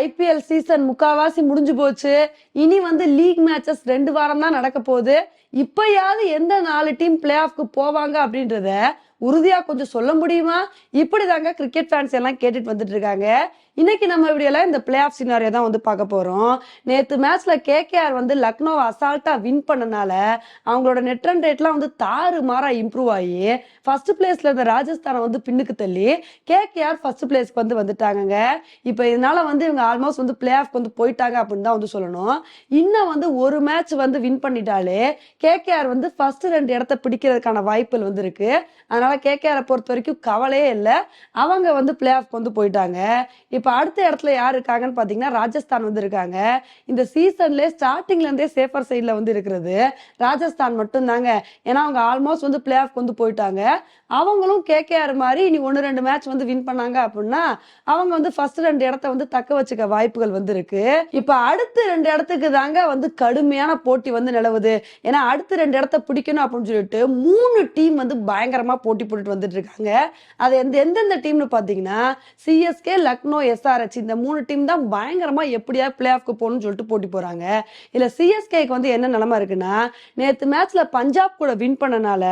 IPL season முக்காவாசி முடிஞ்சு போச்சு. இனி வந்து லீக் மேட்சஸ் ரெண்டு வாரம் தான் நடக்க போகுது. இப்பயாவது எந்த நாலு டீம் பிளே ஆஃப்க்கு போவாங்க அப்படின்றத உறுதியா கொஞ்சம் சொல்ல முடியுமா? இப்படிதாங்க கிரிக்கெட் ஃபேன்ஸ் எல்லாம் கேட்டுட்டு வந்துட்டு இருக்காங்க இன்னைக்கு நம்ம வீடியோல இந்த பிளே ஆஃப் சினாரியோ தான் வந்து பார்க்க போறோம். நேத்து மேட்ச்ல கேகேஆர் வந்து லக்னோவை அசால்ட்டா வின் பண்ணனால அவங்களோட நெட் ரன் ரேட்லாம் வந்து தாறு மாறா இம்ப்ரூவ் ஆகி ஃபர்ஸ்ட் பிளேஸ்ல இருந்த ராஜஸ்தானை வந்து பின்னுக்கு தள்ளி கேகேஆர் ஃபர்ஸ்ட் பிளேஸ்க்கு வந்து வந்துட்டாங்க இப்போ இதனால வந்து இவங்க ஆல்மோஸ்ட் வந்து பிளே ஆஃப்க்கு வந்து போயிட்டாங்க அப்படின்னு தான் வந்து சொல்லணும். இன்னும் வந்து ஒரு மேட்ச் வந்து வின் பண்ணிட்டாலே கேகேஆர் வந்து ஃபர்ஸ்ட் ரெண்டு இடத்த பிடிக்கிறதுக்கான வாய்ப்புகள் வந்து இருக்கு. அதனால கேகேஆரை பொறுத்த வரைக்கும் கவலையே இல்லை. அவங்க வந்து பிளே ஆஃப் வந்து போயிட்டாங்க. இப்போ அடுத்த இடத்துல யார் இருக்காங்கன்னு பார்த்தீங்கன்னா ராஜஸ்தான் வந்து இருக்காங்க. இந்த சீசன்லேயே ஸ்டார்டிங்ல இருந்தே சேஃபர் சைடில் வந்து இருக்கிறது. ராஜஸ்தான் மட்டும் தாங்க ஏன்னா அவங்க ஆல்மோஸ்ட் வந்து பிளே ஆஃப் வந்து போயிட்டாங்க. அவங்களும் கேகேஆர் மாதிரி இனி ஒன்று ரெண்டு மேட்ச் வந்து வின் பண்ணாங்க அப்படின்னா அவங்க வந்து ஃபர்ஸ்ட் ரெண்டு இடத்த வந்து தக்க வச்சுக்க வாய்ப்புகள் வந்து இருக்கு. இப்போ அடுத்த ரெண்டு இடத்துக்கு தாங்க வந்து கடுமையான போட்டி வந்து நிலவுது. ஏன்னா அடுத்த ரெண்டு இடத்த பிடிக்கணும் அப்படின்னு சொல்லிட்டு மூணு டீம் வந்து பயங்கரமா போட்டி போட்டுட்டு வந்துட்டு இருக்காங்க அது எந்த எந்தெந்த டீம்னு பார்த்தீங்கன்னா சிஎஸ்கே லக்னோ எஸ்ஆர்ஹெச் இந்த மூணு டீம் தான் பயங்கரமாக எப்படியா பிளே ஆஃப்க்கு போகணும்னு சொல்லிட்டு போட்டி போகிறாங்க இல்லை சிஎஸ்கேக்கு வந்து என்ன நிலமை இருக்குன்னா நேற்று மேட்ச்சில் பஞ்சாப் கூட வின் பண்ணனால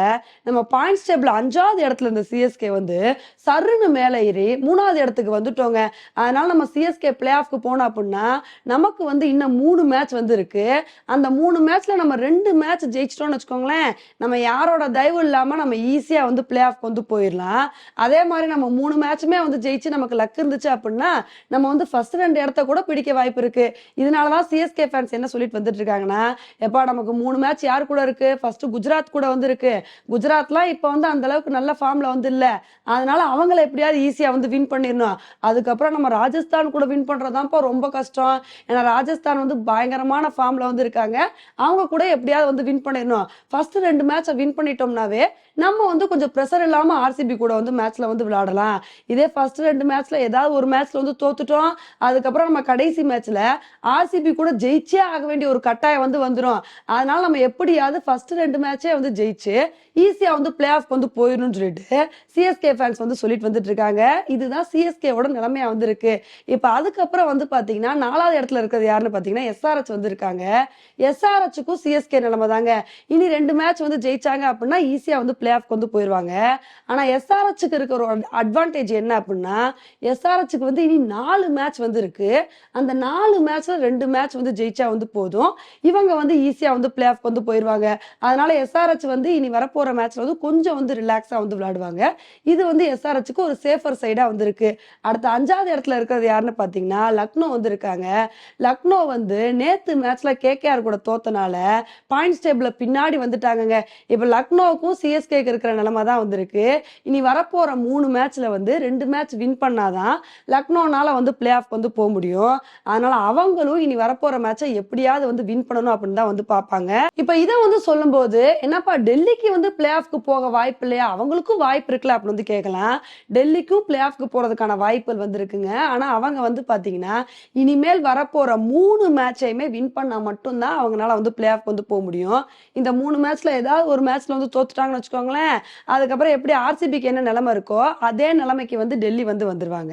நம்ம பாயிண்ட்ஸ் டேபிள் அஞ்சாவது இடத்துல இருந்த சிஎஸ்கே வந்து சருன்னு மேலே ஏறி மூணாவது இடத்துக்கு வந்துட்டோங்க. அதனால நம்ம சிஎஸ்கே பிளே ஆஃப்க்கு போனோம் அப்படின்னா நமக்கு வந்து இன்னும் மூணு மேட்ச் வந்து இருக்கு அந்த மூணு மேட்ச்ல நம்ம ரெண்டு மேட்ச் ஜெயிச்சிட்டோம்னு வச்சுக்கோங்களேன் நம்ம யாரோட தயவு இல்லாமல் நம்ம ஈஸியாக வந்து பிளே ஆஃப்க்கு வந்து போயிடலாம் அதே மாதிரி நம்ம மூணு மேட்சுமே வந்து ஜெயிச்சு நமக்கு லக் இருந்துச்சு அப்படின்னா நம்ம வந்து ஃபர்ஸ்ட் ரெண்டு இடத்த கூட பிடிக்க வாய்ப்பு இருக்கு. இதனாலதான் சிஎஸ்கே ஃபேன்ஸ் என்ன சொல்லிட்டு வந்துட்டு இருக்காங்கன்னா எப்பா நமக்கு மூணு மேட்ச் யார் கூட இருக்கு? ஃபர்ஸ்ட் குஜராத் கூட வந்து இருக்கு குஜராத்லாம் இப்போ வந்து அந்த அளவுக்கு நல்ல ஃபார்ம்ல வந்து இல்ல. அதனால அவங்கள எப்படியாவது ஈஸியா வந்து வின் பண்ணிடணும் அதுக்கப்புறம் நம்ம ராஜஸ்தான் கூட வின் பண்றதுதான்ப்பா ரொம்ப கஷ்டம். ஏன்னா ராஜஸ்தான் வந்து பயங்கரமான ஃபார்ம்ல வந்து இருக்காங்க. அவங்க கூட எப்படியாவது வந்து வின் பண்ணிடணும் ஃபர்ஸ்ட் ரெண்டு மேட்சை வின் பண்ணிட்டோம்னாவே நம்ம வந்து கொஞ்சம் ப்ரெஷர் இல்லாமல் ஆர்சிபி கூட வந்து மேட்ச்ல வந்து விளையாடலாம். இதே ஃபர்ஸ்ட் ரெண்டு மேட்ச்ல ஏதாவது ஒரு மேட்ச்ல வந்து தோத்துட்டோம். அதுக்கப்புறம் நம்ம கடைசி மேட்ச்ல ஆர்சிபி கூட ஜெயிச்சே ஆக வேண்டிய ஒரு கட்டாயம் வந்து வந்துடும் அதனால நம்ம எப்படியாவது ஃபர்ஸ்ட் ரெண்டு மேட்சே வந்து ஜெயிச்சு ஈஸியா வந்து பிளே ஆஃப் வந்து போயிடணும்னு சொல்லிட்டு சிஎஸ்கே ஃபேன்ஸ் வந்து சொல்லிட்டு வந்துட்டு இருக்காங்க. இதுதான் சிஎஸ்கேவோட நிலைமையா வந்து இருக்கு. இப்போ அதுக்கப்புறம் வந்து பாத்தீங்கன்னா நாலாவது இடத்துல இருக்கிறது யாருன்னு பாத்தீங்கன்னா எஸ்ஆர்எச் வந்து இருக்காங்க. சிஎஸ்கே நிலைமை தாங்க இனி ரெண்டு மேட்ச் வந்து ஜெயிச்சாங்க அப்படின்னா ஈஸியா வந்து பிளே ஆஃப்க்கு வந்து போயிடுவாங்க ஆனால் எஸ்ஆர்ஹெச்சுக்கு இருக்கிற ஒரு அட்வான்டேஜ் என்ன அப்படின்னா எஸ்ஆர்ஹெச்சுக்கு வந்து இனி நாலு மேட்ச் வந்து இருக்கு அந்த நாலு மேட்ச்ல ரெண்டு மேட்ச் வந்து ஜெயிச்சா வந்து போதும். இவங்க வந்து ஈஸியாக வந்து பிளே ஆஃப் வந்து போயிடுவாங்க அதனால எஸ்ஆர்ஹெச் வந்து இனி வரப்போகிற மேட்ச்ல வந்து கொஞ்சம் வந்து ரிலாக்ஸாக வந்து விளையாடுவாங்க. இது வந்து எஸ்ஆர்ஹெச்சுக்கு ஒரு சேஃபர் சைடாக வந்து இருக்கு அடுத்த அஞ்சாவது இடத்துல இருக்கிறது யாருன்னு பார்த்தீங்கன்னா லக்னோ வந்து இருக்காங்க. லக்னோ வந்து நேத்து மேட்ச்ல கேகேஆர் கூட தோத்தனால பாயிண்ட்ஸ் டேபிள்ல பின்னாடி வந்துட்டாங்க இப்போ லக்னோவுக்கும் சிஎஸ்கேக்கு இருக்கிற நிலமை தான் வந்திருக்கு. இனி வரப்போற மூணு மேட்ச்ல வந்து ரெண்டு மேட்ச் வின் பண்ணாதான் லக்னோனால வந்து பிளே ஆஃப் வந்து போக முடியும். அதனால அவங்களும் இனி வரப்போற மேட்சை எப்படியாவது வந்து வின் பண்ணணும் அப்படின்னு தான் வந்து பார்ப்பாங்க. இப்ப இதை வந்து சொல்லும்போது என்னப்பா டெல்லிக்கு வந்து பிளே ஆஃப்க்கு போக வாய்ப்பு இல்லையா? அவங்களுக்கும் வாய்ப்பு இருக்குல்ல அப்படின்னு வந்து கேட்கலாம். டெல்லிக்கும் பிளே ஆஃப்க்கு போறதுக்கான வாய்ப்புகள் வந்து இருக்குங்க ஆனா அவங்க வந்து பாத்தீங்கன்னா இனிமேல் வரப்போற மூணு மேட்சையுமே வின் பண்ணா மட்டும்தான் அவங்களால வந்து பிளே ஆஃப் வந்து போக முடியும். இந்த மூணு மேட்ச்ல ஏதாவது ஒரு மேட்ச்ல வந்து தோத்துட்டாங்கன்னு வச்சுக்கோங்களேன் அதுக்கு அதுக்கப்புறம் எப்படி ஆர்சிபிக்கு என்ன நிலைமை இருக்கோ அதே நிலைமைக்கு வந்து டெல்லி வந்து வந்துருவாங்க.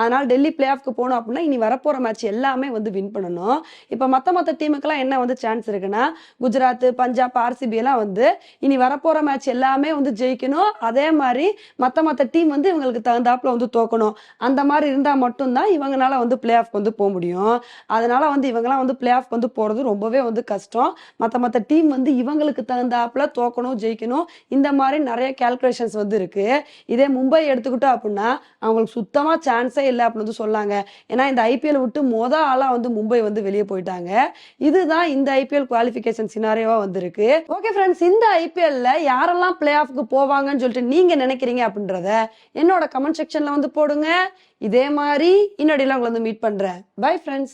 அதனால டெல்லி பிளே ஆஃப்க்கு போகணும் அப்படின்னா இனி வரப்போற மேட்ச் எல்லாமே வந்து வின் பண்ணணும். இப்போ மத்த மத்த டீமுக்கெல்லாம் என்ன வந்து சான்ஸ் இருக்குன்னா குஜராத் பஞ்சாப் ஆர்சிபி எல்லாம் வந்து இனி வரப்போற மேட்ச் எல்லாமே வந்து ஜெயிக்கணும். அதே மாதிரி மத்த மத்த டீம் வந்து இவங்களுக்கு தகுந்தாப்புல வந்து தோக்கணும். அந்த மாதிரி இருந்தா மட்டும்தான் இவங்கனால வந்து பிளே ஆஃப் வந்து போக முடியும். அதனால வந்து இவங்கெல்லாம் வந்து பிளே ஆஃப் வந்து போறது ரொம்பவே வந்து கஷ்டம். மத்த மத்த டீம் வந்து இவங்களுக்கு தகுந்தாப்புல தோக்கணும் ஜெயிக்கணும். இந்த மாதிரி நிறைய கால்குலேஷன்ஸ் வந்து இருக்கு. இதே மும்பை எடுத்துக்கிட்டோம் அப்படின்னா அவங்களுக்கு சுத்தமா சான்ஸே இல்லை அப்படின்னு வந்து சொல்லாங்க ஏன்னா இந்த ஐபிஎல் விட்டு மொத ஆளா வந்து மும்பை வந்து வெளியே போயிட்டாங்க. இதுதான் இந்த ஐபிஎல் குவாலிஃபிகேஷன் சினாரியோவா வந்திருக்கு ஓகே ஃப்ரெண்ட்ஸ் இந்த ஐபிஎல்ல யாரெல்லாம் பிளே ஆஃப்க்கு போவாங்கன்னு சொல்லிட்டு நீங்க நினைக்கிறீங்க அப்படின்றத என்னோட கமெண்ட் செக்ஷன்ல வந்து போடுங்க. இதே மாதிரி இன்னொடிலாம் உங்களை வந்து மீட் பண்றேன். Bye friends